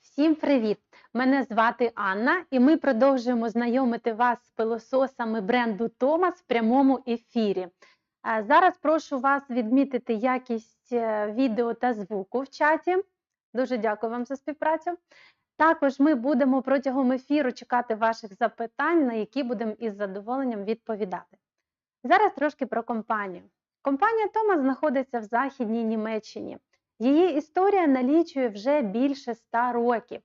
Всім привіт! Мене звати Анна, і ми продовжуємо знайомити вас з пилососами бренду Thomas в прямому ефірі. Зараз прошу вас відмітити якість е, відео та звуку в чаті. Дуже дякую вам за співпрацю. Також ми будемо протягом ефіру чекати ваших запитань, на які будемо із задоволенням відповідати. Зараз трошки про компанію. Компанія Thomas знаходиться в Західній Німеччині. Її історія налічує вже більше ста років.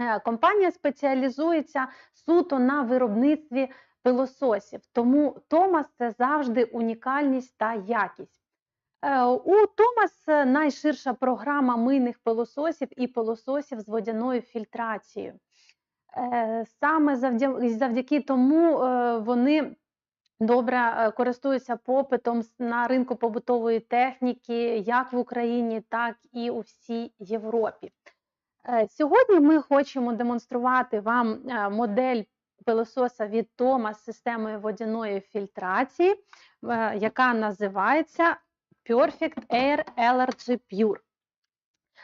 Е, Компанія спеціалізується суто на виробництві пилососів, тому Томас це завжди унікальність та якість. Е, У Томас найширша програма мийних пилососів і пилососів з водяною фільтрацією. Е, Саме завдяки тому вони добре е, користуються попитом на ринку побутової техніки як в Україні, так і у всій Європі. Е, Сьогодні ми хочемо демонструвати вам е, модель пилососа від Тома з системою водяної фільтрації, яка називається Perfect Air Allergy Pure.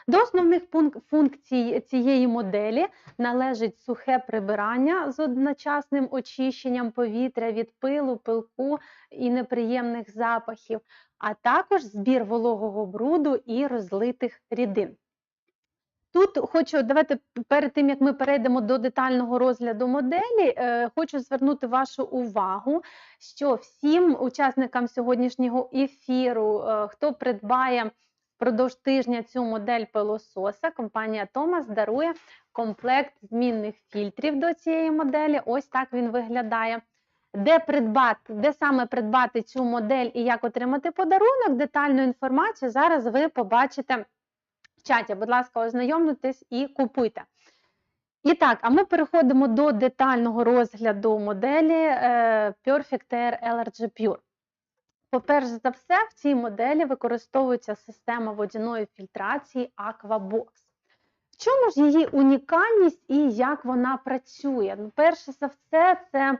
До основних функцій цієї моделі належить сухе прибирання з одночасним очищенням повітря від пилу, пилку і неприємних запахів, а також збір вологого бруду і розлитих рідин. Тут хочу, давайте перед тим як ми перейдемо до детального розгляду моделі, е, хочу звернути вашу увагу, що всім учасникам сьогоднішнього ефіру, е, хто придбає впродовж тижня цю модель пилососа, компанія Thomas дарує комплект змінних фільтрів до цієї моделі. Ось так він виглядає. Де придбати, де саме придбати цю модель і як отримати подарунок, детальну інформацію зараз ви побачите в чаті. Будь ласка, ознайомтесь і купуйте. І так, а ми переходимо до детального розгляду моделі е, Perfect Air Allergy Pure. По-перше за все, в цій моделі використовується система водяної фільтрації Aquabox. В чому ж її унікальність і як вона працює? Ну, перше за все, це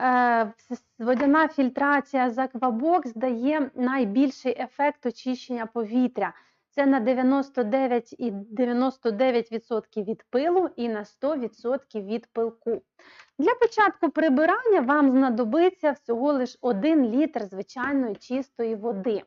е, водяна фільтрація з Aquabox дає найбільший ефект очищення повітря. Це на 99,99% від пилу і на 100% від пилку. Для початку прибирання вам знадобиться всього лише 1 літр звичайної чистої води.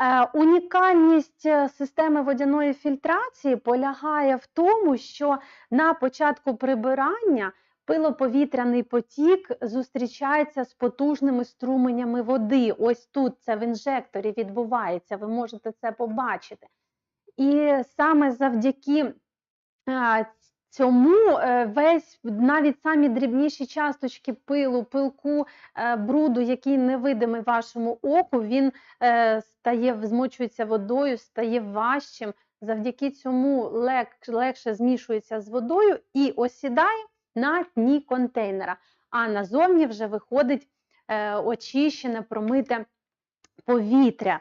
Е, Унікальність е, системи водяної фільтрації полягає в тому, що на початку прибирання пилоповітряний потік зустрічається з потужними струменями води. Ось тут це в інжекторі відбувається, ви можете це побачити. І саме завдяки а, цьому е, весь навіть самі дрібніші часточки пилу, пилку, е, бруду, який невидимий вашому оку, він е, стає змочується водою, стає важчим. Завдяки цьому лег- легше змішується з водою і осідає на дні контейнера. А назовні вже виходить очищене, промите повітря.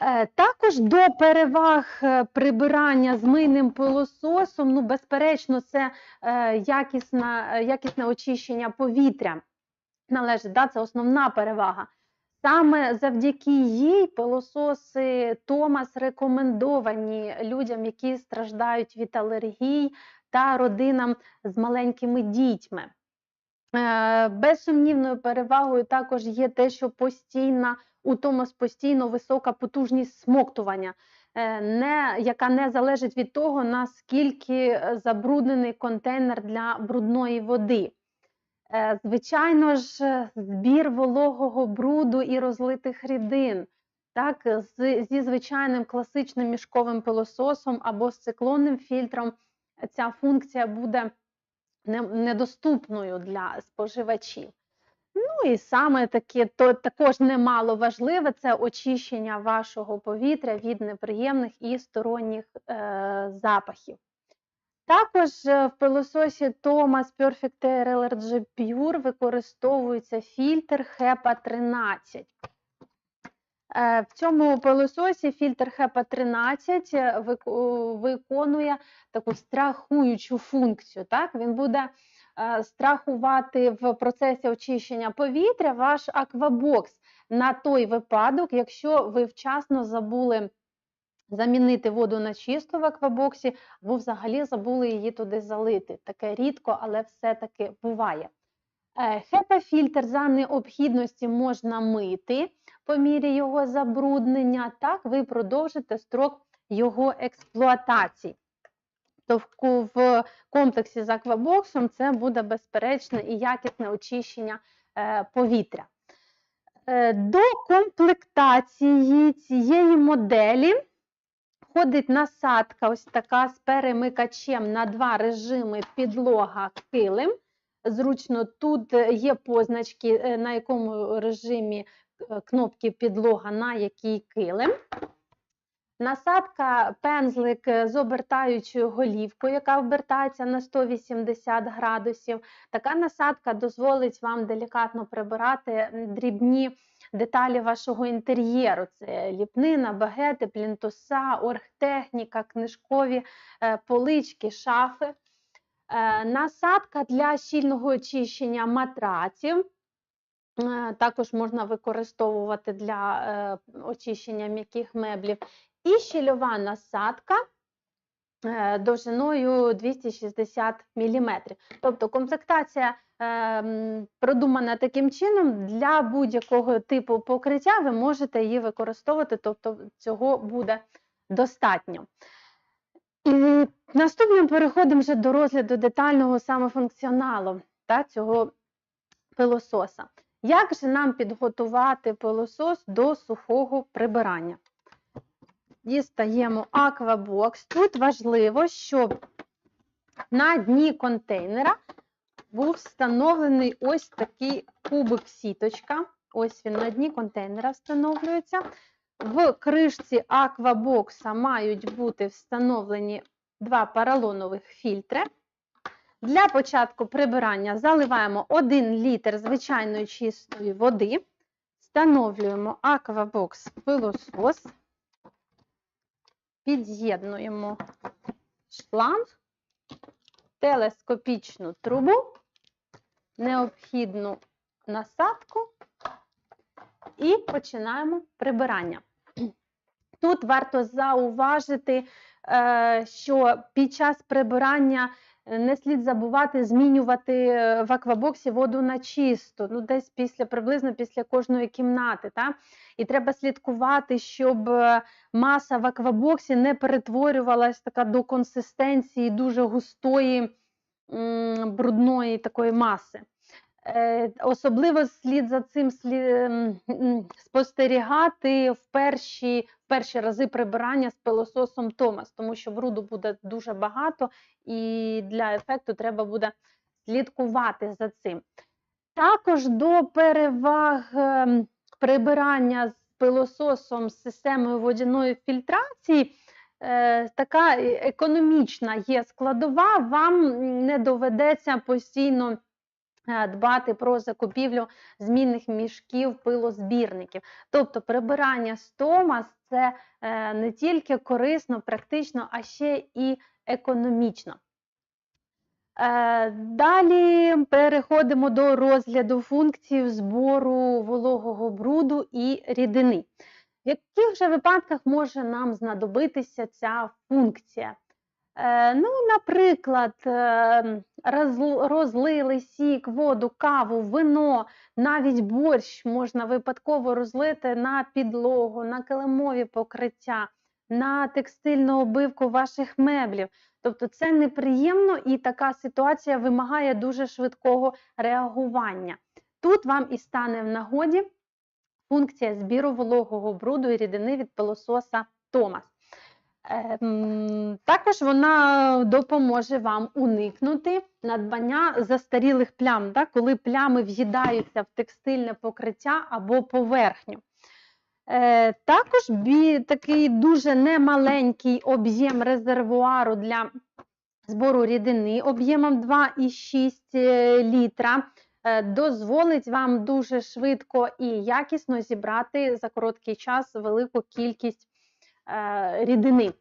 Е, Також до переваг е, прибирання з мийним пилососом, ну, безперечно, це е, якісна, е, якісне очищення повітря належить, да, це основна перевага. Саме завдяки їй пилососи Томас рекомендовані людям, які страждають від алергій та родинам з маленькими дітьми. Безсумнівною перевагою також є те, що постійна у Томас постійно висока потужність смоктування, е, не, яка не залежить від того, наскільки е, забруднений контейнер для брудної води. Е, Звичайно ж, збір вологого бруду і розлитих рідин. Так, з, зі звичайним класичним мішковим пилососом або з циклонним фільтром ця функція буде недоступною для споживачів. Ну і саме таке, то також немало важливе це очищення вашого повітря від неприємних і сторонніх е, запахів. Також е, в пилососі Thomas Perfect Air Allergy Pure використовується фільтр HEPA 13. Е, В цьому пилососі фільтр HEPA 13 е, виконує таку страхуючу функцію. Так? Він буде страхувати в процесі очищення повітря ваш аквабокс на той випадок, якщо ви вчасно забули замінити воду на чисту в аквабоксі, або взагалі забули її туди залити. Таке рідко, але все-таки буває. Е, HEPA-фільтр за необхідності можна мити по мірі його забруднення, так ви продовжите строк його експлуатації. В комплексі з аквабоксом це буде безперечно і якісне очищення е, повітря. Е, До комплектації цієї моделі входить насадка, ось така з перемикачем на два режими підлога килим. Зручно тут є позначки, е, на якому режимі кнопки підлога, на який килим. Насадка пензлик е, з обертаючою голівкою, яка обертається на 180 градусів. Така насадка дозволить вам делікатно прибирати дрібні деталі вашого інтер'єру. Це ліпнина, багети, плінтуса, оргтехніка, книжкові е, полички, шафи. Е, Насадка для щільного очищення матраців. Також можна використовувати для очищення м'яких меблів. І щільова насадка е, довжиною 260 мм. Тобто комплектація е, продумана таким чином, для будь-якого типу покриття ви можете її використовувати, тобто цього буде достатньо. І наступним переходимо вже до розгляду детального саме функціоналу та, цього пилососа. Як же нам підготувати пилосос до сухого прибирання? Дістаємо аквабокс. Тут важливо, щоб на дні контейнера був встановлений ось такий кубик сіточка. Ось він на дні контейнера встановлюється. В кришці аквабокса мають бути встановлені два поролонових фільтри. Для початку прибирання заливаємо 1 літр звичайної чистої води, встановлюємо аквабокс пилосос, під'єднуємо шланг, телескопічну трубу, необхідну насадку і починаємо прибирання. Тут варто зауважити, е, що під час прибирання не слід забувати змінювати е, в аквабоксі воду на чисту, ну десь після приблизно після кожної кімнати. Та? І треба слідкувати, щоб е, маса в аквабоксі не перетворювалась така до консистенції дуже густої брудної такої маси. Е, Особливо слід за цим слід, спостерігати в перші, перші рази прибирання з пилососом Томас, тому що бруду буде дуже багато, і для ефекту треба буде слідкувати за цим. Також до переваг ем, прибирання з пилососом з системою водяної фільтрації. е, Така е, економічна є складова, вам не доведеться постійно дбати про закупівлю змінних мішків пилозбірників. Тобто прибирання з Томас це е, не тільки корисно, практично, а ще і економічно. Е, Далі переходимо до розгляду функцій збору вологого бруду і рідини. В яких же випадках може нам знадобитися ця функція? Е, Ну, наприклад, е, розлили сік, воду, каву, вино, навіть борщ можна випадково розлити на підлогу, на килимові покриття, на текстильну обивку ваших меблів. Тобто це неприємно і така ситуація вимагає дуже швидкого реагування. Тут вам і стане в нагоді функція збіру вологого бруду і рідини від пилососа Томас. Ем, Також вона допоможе вам уникнути надбання застарілих плям, да, коли плями в'їдаються в текстильне покриття або поверхню. Е, Також такий дуже немаленький об'єм резервуару для збору рідини об'ємом 2,6 е, літра е, дозволить вам дуже швидко і якісно зібрати за короткий час велику кількість рідини.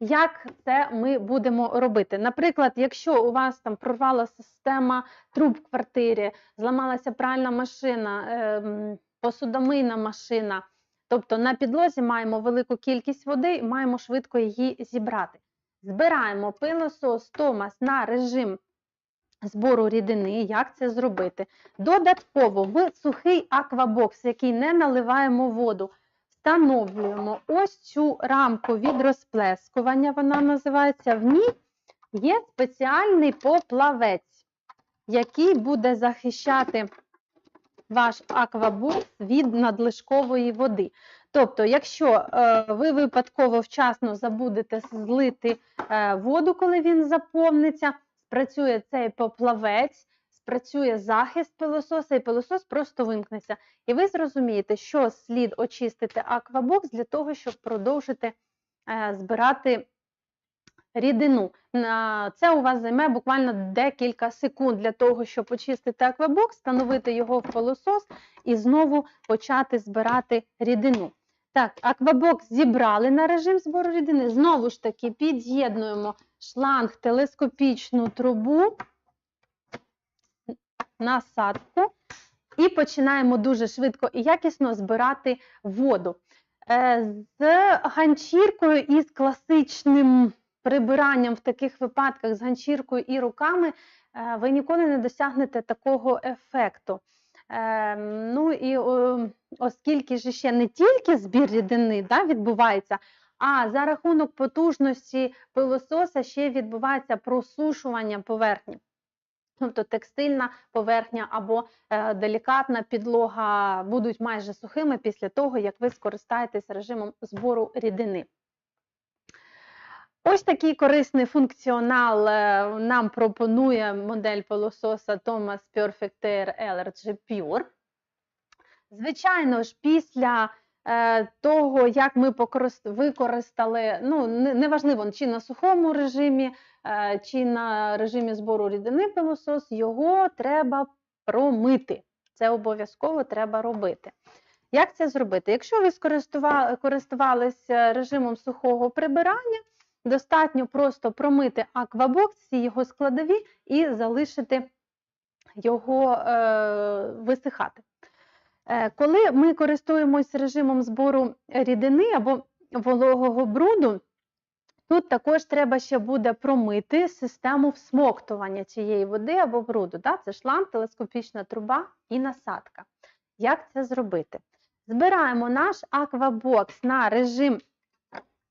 Як це ми будемо робити? Наприклад, якщо у вас там прорвала система труб в квартирі, зламалася пральна машина, ем, посудомийна машина, Тобто на підлозі маємо велику кількість води і маємо швидко її зібрати. Збираємо пилосос Томас на режим збору рідини. Як це зробити? Додатково в сухий аквабокс, який не наливаємо воду, встановлюємо ось цю рамку від розплескування, вона називається. В ній є спеціальний поплавець, який буде захищати ваш аквабокс від надлишкової води. Тобто, якщо е, ви випадково вчасно забудете злити е, воду, коли він заповниться, спрацює цей поплавець, спрацює захист пилососа, і пилосос просто вимкнеться. І ви зрозумієте, що слід очистити аквабокс для того, щоб продовжити е, збирати рідину. Це у вас займе буквально декілька секунд для того, щоб очистити аквабокс, встановити його в пилосос і знову почати збирати рідину. Так, аквабокс зібрали на режим збору рідини. Знову ж таки, під'єднуємо шланг, телескопічну трубу, насадку і починаємо дуже швидко і якісно збирати воду. Е, З ганчіркою і з класичним прибиранням в таких випадках з ганчіркою і руками е, ви ніколи не досягнете такого ефекту. Е, Ну і оскільки ж ще не тільки збір рідини да, відбувається, а за рахунок потужності пилососа ще відбувається просушування поверхні. Тобто текстильна поверхня або е, делікатна підлога будуть майже сухими після того, як ви скористаєтесь режимом збору рідини. Ось такий корисний функціонал е, нам пропонує модель пилососа Thomas Perfect Air LRG Pure. Звичайно ж, після того, як ми використали, ну, не- неважливо, чи на сухому режимі, е, чи на режимі збору рідини пилосос, його треба промити. Це обов'язково треба робити. Як це зробити? Якщо ви користувалися режимом сухого прибирання, достатньо просто промити аквабокс, всі його складові і залишити його е, висихати. Е, Коли ми користуємось режимом збору рідини або вологого бруду, тут також треба ще буде промити систему всмоктування цієї води або бруду. Це шланг, телескопічна труба і насадка. Як це зробити? Збираємо наш аквабокс на режим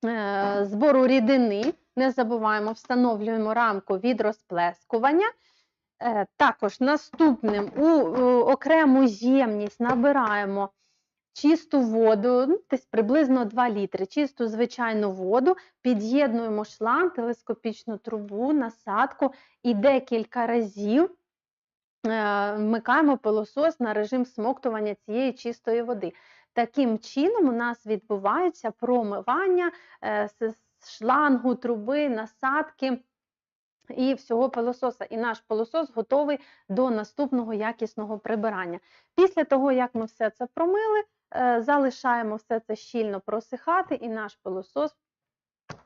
е, збору рідини. Не забуваємо, встановлюємо рамку від розплескування. Е, Також наступним у окрему ємність набираємо чисту воду, ну, десь приблизно 2 літри, чисту звичайну воду, під'єднуємо шланг, телескопічну трубу, насадку і декілька разів е, вмикаємо пилосос на режим смоктування цієї чистої води. Таким чином у нас відбувається промивання е, шлангу, труби, насадки і всього пилососа. І наш пилосос готовий до наступного якісного прибирання. Після того, як ми все це промили, е, залишаємо все це щільно просихати, і наш пилосос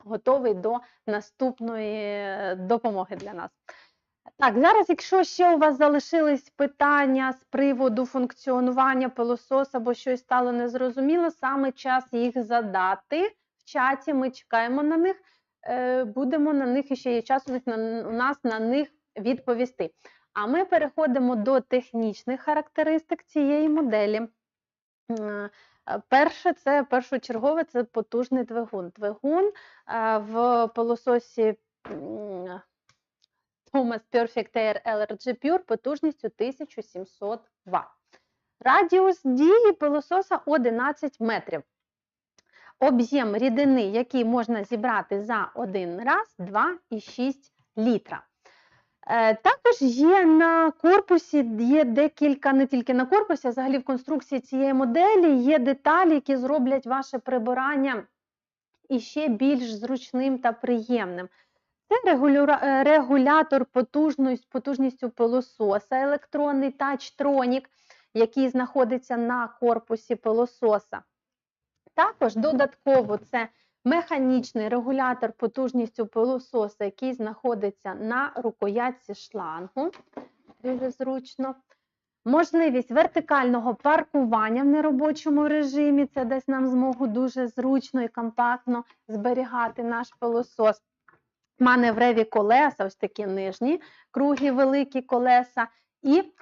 готовий до наступної е, допомоги для нас. Так, зараз, якщо ще у вас залишились питання з приводу функціонування пилососа або щось стало незрозуміло, саме час їх задати в чаті. Ми чекаємо на них, будемо на них і ще є час у нас на них відповісти. А ми переходимо до технічних характеристик цієї моделі. Е, Перше, це першочергове, це потужний двигун. Двигун е, в пилососі Thomas Perfect Air LRG Pure потужністю 1700 Вт. Радіус дії пилососа 11 метрів. Об'єм рідини, який можна зібрати за один раз, 2,6 літра. Е, Також є на корпусі, є декілька, не тільки на корпусі, а взагалі в конструкції цієї моделі є деталі, які зроблять ваше прибирання іще більш зручним та приємним. Це е, регулятор потужністю пилососа, електронний тач-тронік, який знаходиться на корпусі пилососа. Також додатково це механічний регулятор потужністю пилососа, який знаходиться на рукоятці шлангу. Дуже зручно. Можливість вертикального паркування в неробочому режимі. Це дасть нам змогу дуже зручно і компактно зберігати наш пилосос. Маневреві колеса, ось такі нижні, круглі великі колеса, і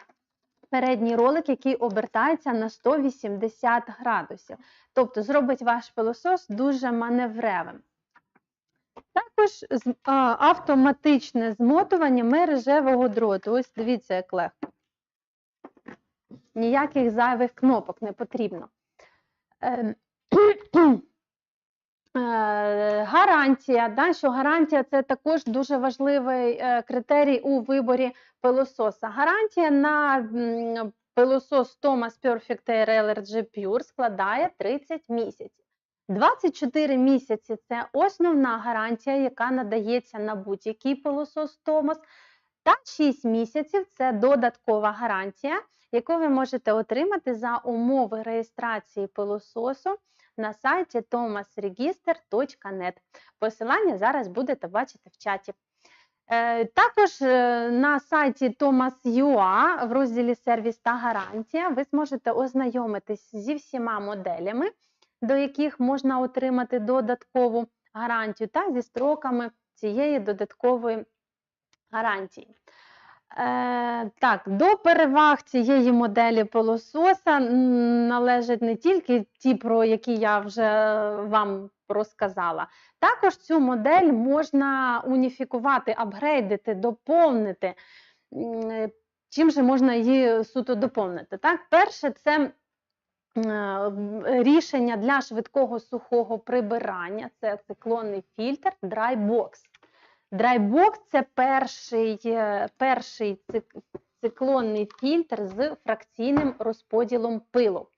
передній ролик, який обертається на 180 градусів. Тобто зробить ваш пилосос дуже маневревим. Також автоматичне змотування мережевого дроту. Ось дивіться, як легко. Ніяких зайвих кнопок не потрібно. Е, Гарантія, да, що гарантія це також дуже важливий е, критерій у виборі пилососа. Гарантія на пилосос Thomas Perfect Air LRG Pure складає 30 місяців. 24 місяці це основна гарантія, яка надається на будь-який пилосос Thomas. Та 6 місяців це додаткова гарантія, яку ви можете отримати за умови реєстрації пилососу на сайті thomasregister.net. Посилання зараз будете бачити в чаті. Е, Також е, на сайті Thomas.ua в розділі Сервіс та гарантія ви зможете ознайомитись зі всіма моделями, до яких можна отримати додаткову гарантію, та зі строками цієї додаткової гарантії. Е, так, до переваг цієї моделі пилососа належать не тільки ті, про які я вже вам розказала. Також цю модель можна уніфікувати, апгрейдити, доповнити. Е, Чим же можна її суто доповнити? Так, перше, це е, рішення для швидкого сухого прибирання. Це циклонний фільтр Drybox. Drybox – це перший, е, перший циклонний фільтр з фракційним розподілом пилу.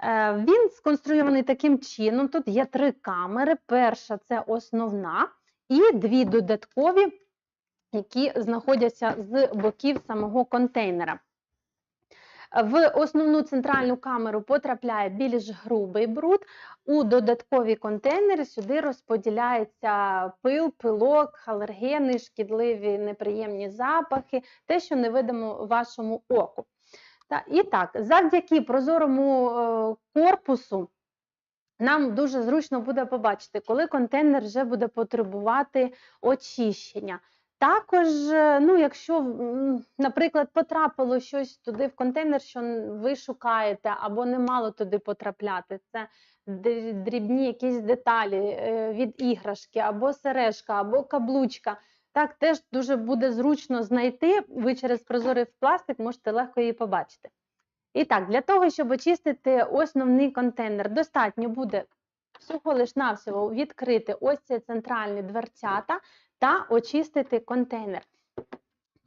Е, Він сконструйований таким чином. Тут є три камери. Перша це основна, і дві додаткові, які знаходяться з боків самого контейнера. В основну центральну камеру потрапляє більш грубий бруд. У додаткові контейнери сюди розподіляється пил, пилок, алергени, шкідливі неприємні запахи, те, що не видимо вашому оку. І так, завдяки прозорому е, корпусу нам дуже зручно буде побачити, коли контейнер вже буде потребувати очищення. Також, е, ну, якщо, наприклад, потрапило щось туди в контейнер, що ви шукаєте, або не мало туди потрапляти, це дрібні якісь деталі е, від іграшки, або сережка, або каблучка. Так, теж дуже буде зручно знайти. Ви через прозорий пластик можете легко її побачити. І так, для того, щоб очистити основний контейнер, достатньо буде всього лиш навсього відкрити ось ці центральні дверцята та очистити контейнер.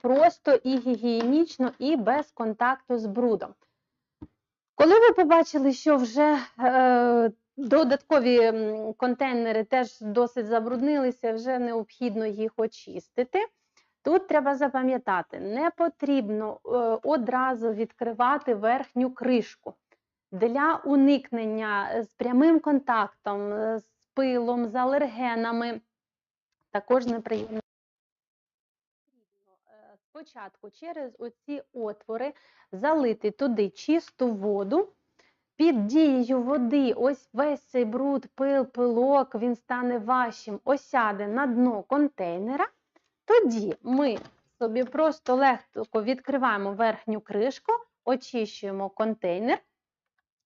Просто і гігієнічно, і без контакту з брудом. Коли ви побачили, що вже е, додаткові контейнери теж досить забруднилися, вже необхідно їх очистити. Тут треба запам'ятати, не потрібно е, одразу відкривати верхню кришку. Для уникнення з прямим контактом, е, з пилом, з алергенами, також неприємно. Е, Спочатку через оці отвори залити туди чисту воду. Під дією води, ось весь цей бруд, пил, пилок, він стане вашим, осяде на дно контейнера. Тоді ми собі просто легко відкриваємо верхню кришку, очищуємо контейнер,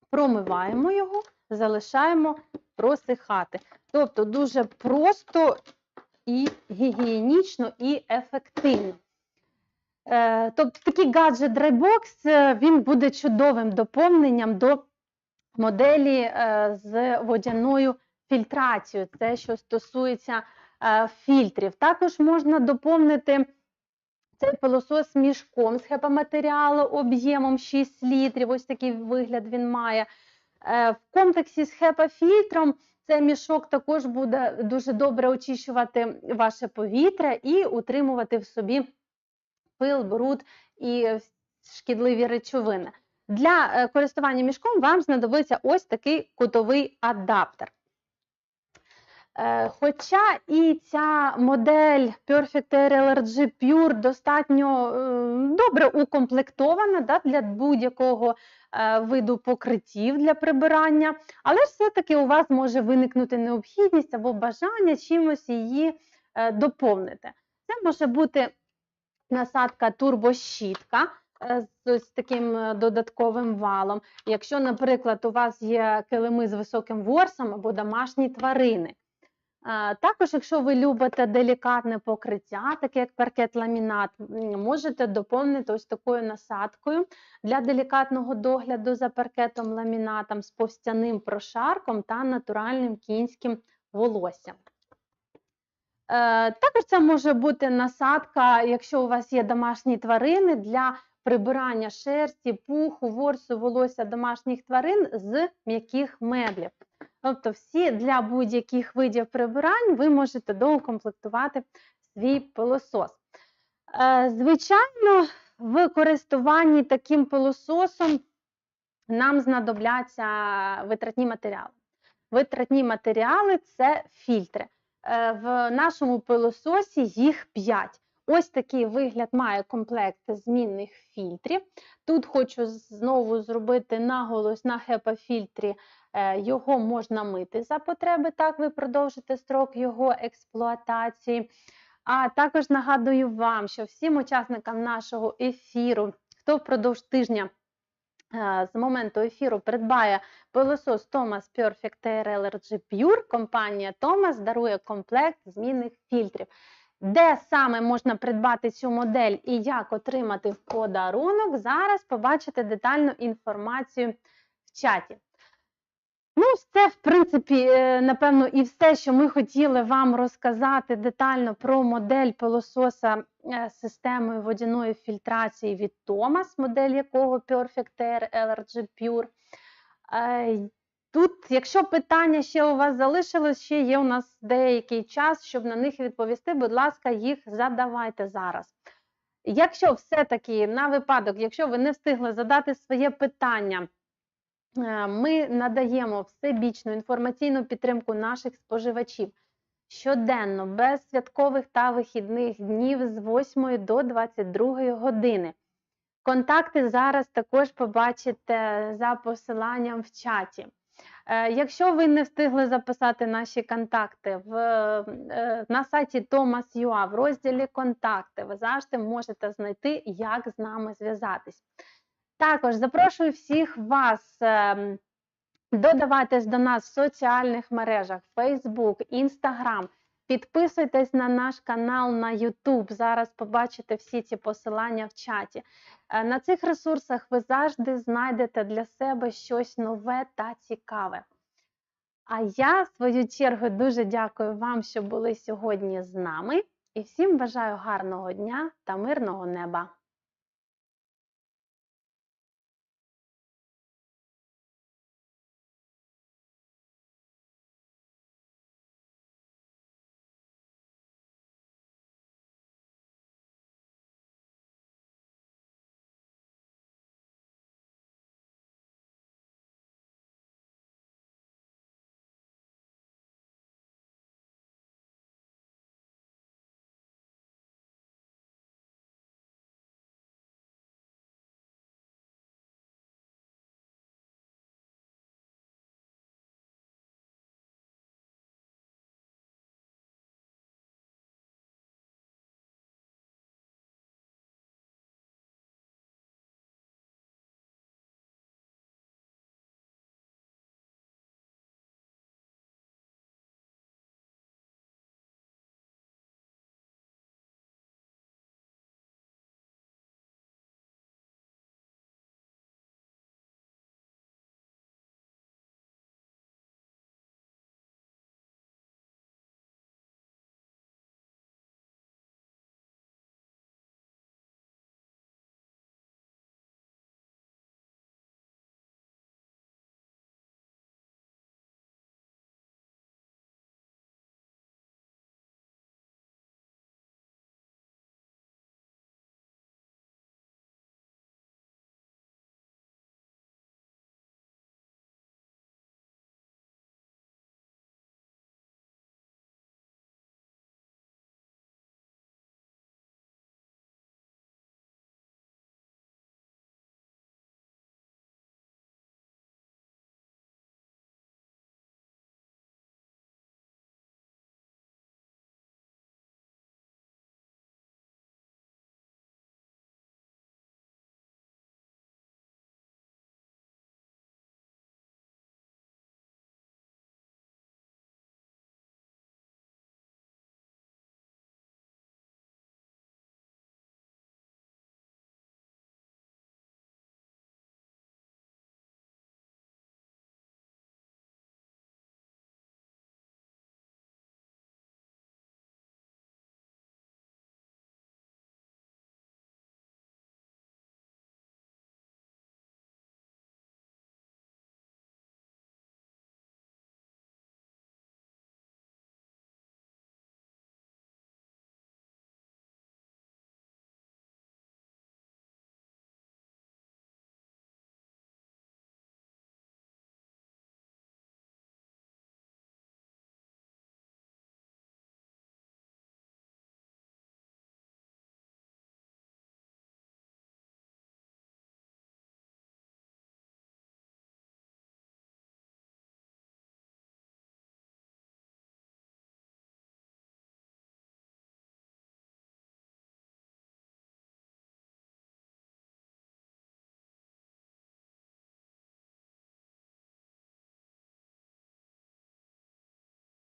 промиваємо його, залишаємо просихати. Тобто дуже просто і гігієнічно, і ефективно. Е, Тобто такий гаджет Drybox, е, він буде чудовим доповненням до моделі е, з водяною фільтрацією. Це що стосується фільтрів. Також можна доповнити цей пилосос мішком з хепаматеріалу об'ємом 6 літрів. Ось такий вигляд він має. В комплексі з хепа-фільтром цей мішок також буде дуже добре очищувати ваше повітря і утримувати в собі пил, бруд і шкідливі речовини. Для е, користування мішком вам знадобиться ось такий кутовий адаптер. Е, Хоча і ця модель Perfect Air LRG Pure достатньо е, добре укомплектована да, для будь-якого е, виду покриттів для прибирання, але все-таки у вас може виникнути необхідність або бажання чимось її доповнити. Це може бути насадка турбощітка з ось таким додатковим валом. Якщо, наприклад, у вас є килими з високим ворсом або домашні тварини. Також, якщо ви любите делікатне покриття, таке як паркет ламінат, можете доповнити ось такою насадкою для делікатного догляду за паркетом ламінатом з повстяним прошарком та натуральним кінським волоссям. Е, Також це може бути насадка, якщо у вас є домашні тварини для прибирання шерсті, пуху, ворсу, волосся домашніх тварин з м'яких меблів. Тобто, всі для будь-яких видів прибирань ви можете доукомплектувати свій пилосос. Е, Звичайно, в користуванні таким пилососом нам знадобляться витратні матеріали. Витратні матеріали це фільтри. Е, В нашому пилососі їх 5. Ось такий вигляд має комплект змінних фільтрів. Тут хочу знову зробити наголос на HEPA-фільтрі. Е, Його можна мити за потреби, так ви продовжите строк його експлуатації. А також нагадую вам, що всім учасникам нашого ефіру, хто впродовж тижня е, з моменту ефіру придбає пилосос Thomas Perfect Air LRG Pure, компанія Thomas дарує комплект змінних фільтрів. Де саме можна придбати цю модель і як отримати в подарунок, зараз побачите детальну інформацію в чаті. Ну, це, в принципі, е, напевно, і все, що ми хотіли вам розказати детально про модель пилососа е, з системою водяної фільтрації від Thomas, модель якого Perfect Air LRG Pure. Тут, якщо питання ще у вас залишилось, ще є у нас деякий час, щоб на них відповісти, будь ласка, їх задавайте зараз. Якщо все-таки на випадок, якщо ви не встигли задати своє питання, е, ми надаємо всебічну інформаційну підтримку наших споживачів щоденно, без святкових та вихідних днів з 8 до 22 години. Контакти зараз також побачите за посиланням в чаті. Е, Якщо ви не встигли записати наші контакти в, е, на сайті Thomas.ua в розділі Контакти, ви завжди можете знайти, як з нами зв'язатись. Також запрошую всіх вас ем, додаватись до нас в соціальних мережах Facebook, Instagram. Підписуйтесь на наш канал на YouTube. Зараз побачите всі ці посилання в чаті. Е, На цих ресурсах ви завжди знайдете для себе щось нове та цікаве. А я, в свою чергу, дуже дякую вам, що були сьогодні з нами. І всім бажаю гарного дня та мирного неба!